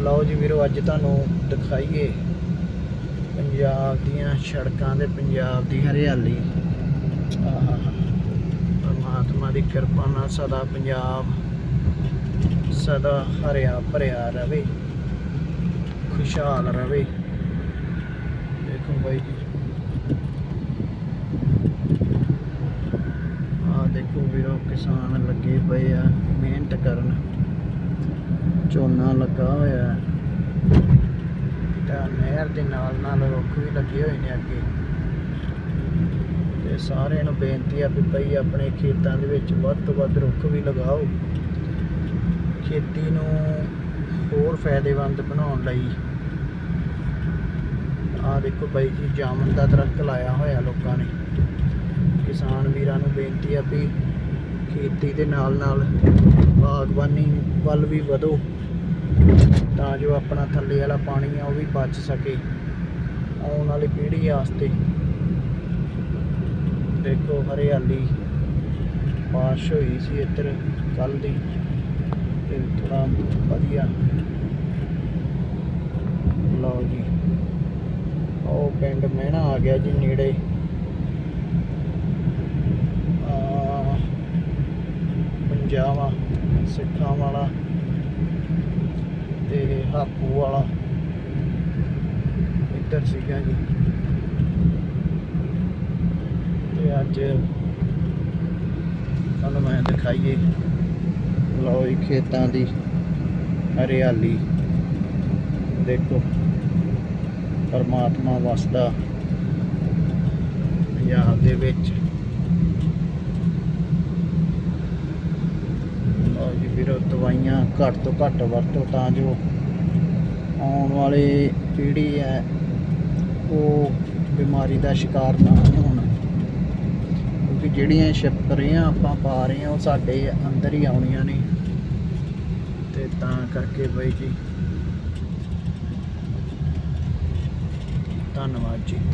ਲਓ ਜੀ ਵੀਰੋ, ਅੱਜ ਤੁਹਾਨੂੰ ਦਿਖਾਈਏ ਪੰਜਾਬ ਦੀਆਂ ਸੜਕਾਂ ਤੇ ਪੰਜਾਬ ਦੀ ਹਰਿਆਲੀ। ਆਹਾ, ਪਰਮਾਤਮਾ ਦੀ ਕਿਰਪਾ ਨਾਲ ਸਦਾ ਪੰਜਾਬ, ਸਦਾ ਹਰਿਆ ਭਰਿਆ ਰਵੇ, ਖੁਸ਼ਹਾਲ ਰਵੇ। ਦੇਖੋ ਬਾਈ ਜੀ। ਆ ਦੇਖੋ ਵੀਰੋ, ਕਿਸਾਨ ਲੱਗੇ ਪਏ ਆ, ਮਿਹਨਤ ਕਰਨ। ਝੋਨਾ ਲੱਗਾ ਹੋਇਆ ਹੈ। ਤਾਂ ਨਹਿਰ ਦੇ ਨਾਲ ਨਾਲ ਰੁੱਖ ਵੀ ਲੱਗੇ ਹੋਏ ਨੇ ਅੱਗੇ। ਤੇ ਸਾਰਿਆਂ ਨੂੰ ਬੇਨਤੀ ਆ ਵੀ ਭਈ ਆਪਣੇ ਖੇਤਾਂ ਦੇ ਵਿੱਚ ਵੱਧ ਤੋਂ ਵੱਧ ਰੁੱਖ ਵੀ ਲਗਾਓ। ਖੇਤੀ ਨੂੰ ਹੋਰ ਫਾਇਦੇਮੰਦ ਬਣਾਉਣ ਲਈ ਆ ਦੇਖੋ ਬਾਈ ਜੀ ਜਾਮਨ ਦਾ ਦਰਖਤ ਲਾਇਆ ਹੋਇਆ ਲੋਕਾਂ ਨੇ। ਕਿਸਾਨ ਵੀਰਾਂ ਨੂੰ ਬੇਨਤੀ ਆ ਵੀ ਖੇਤੀ ਦੇ ਨਾਲ ਨਾਲ ਬਾਗਬਾਨੀ ਵੱਲ ਵੀ ਵਧੋ, ਤਾਂ ਜੋ ਆਪਣਾ ਥੱਲੇ ਵਾਲਾ ਪਾਣੀ ਆ ਉਹ ਵੀ ਬਚ ਸਕੇ, ਆਉਣ ਵਾਲੀ ਪੀੜ੍ਹੀ ਵਾਸਤੇ। ਦੇਖੋ ਹਰਿਆਲੀ ਬਾਰਿਸ਼ ਹੋਈ ਸੀ ਇੱਧਰ ਕੱਲ ਦੀ, ਤੇ ਥੋੜਾ ਵਧੀਆ। ਲਓ ਜੀ, ਉਹ ਪਿੰਡ ਮਹਿਣਾ ਆ ਗਿਆ ਜੀ ਨੇੜੇ। ਆ ਪੰਜਾਬਾ ਸਿੱਖਾਂ ਵਾਲਾ ਤੇ ਹਾਕੂ ਵਾਲਾ। ਇੱਧਰ ਸੀਗਾ ਜੀ। ਤੇ ਅੱਜ ਤੁਹਾਨੂੰ ਮੈਂ ਦਿਖਾਈਏ ਲਓ ਜੀ ਖੇਤਾਂ ਦੀ ਹਰਿਆਲੀ। ਦੇਖੋ, ਪਰਮਾਤਮਾ ਵਸਦਾ ਪੰਜਾਬ ਦੇ ਵਿੱਚ ਲਓ ਜੀ ਵੀਰੋ ਦਵਾਈਆਂ ਘੱਟ ਤੋਂ ਘੱਟ ਵਰਤੋ ਤਾਂ ਜੋ ਆਉਣ ਵਾਲੀ ਪੀੜ੍ਹੀ ਹੈ, ਉਹ ਬਿਮਾਰੀ ਦਾ ਸ਼ਿਕਾਰ ਨਾ ਹੋਣ। ਕਿਉਂਕਿ ਜਿਹੜੀਆਂ ਸਪਰੇਆਂ ਆਪਾਂ ਪਾ ਰਹੇ ਹਾਂ, ਉਹ ਸਾਡੇ ਅੰਦਰ ਹੀ ਆਉਣੀਆਂ ਨੇ। ਤੇ ਤਾਂ ਕਰਕੇ ਬਾਈ ਜੀ, ਧੰਨਵਾਦ ਜੀ।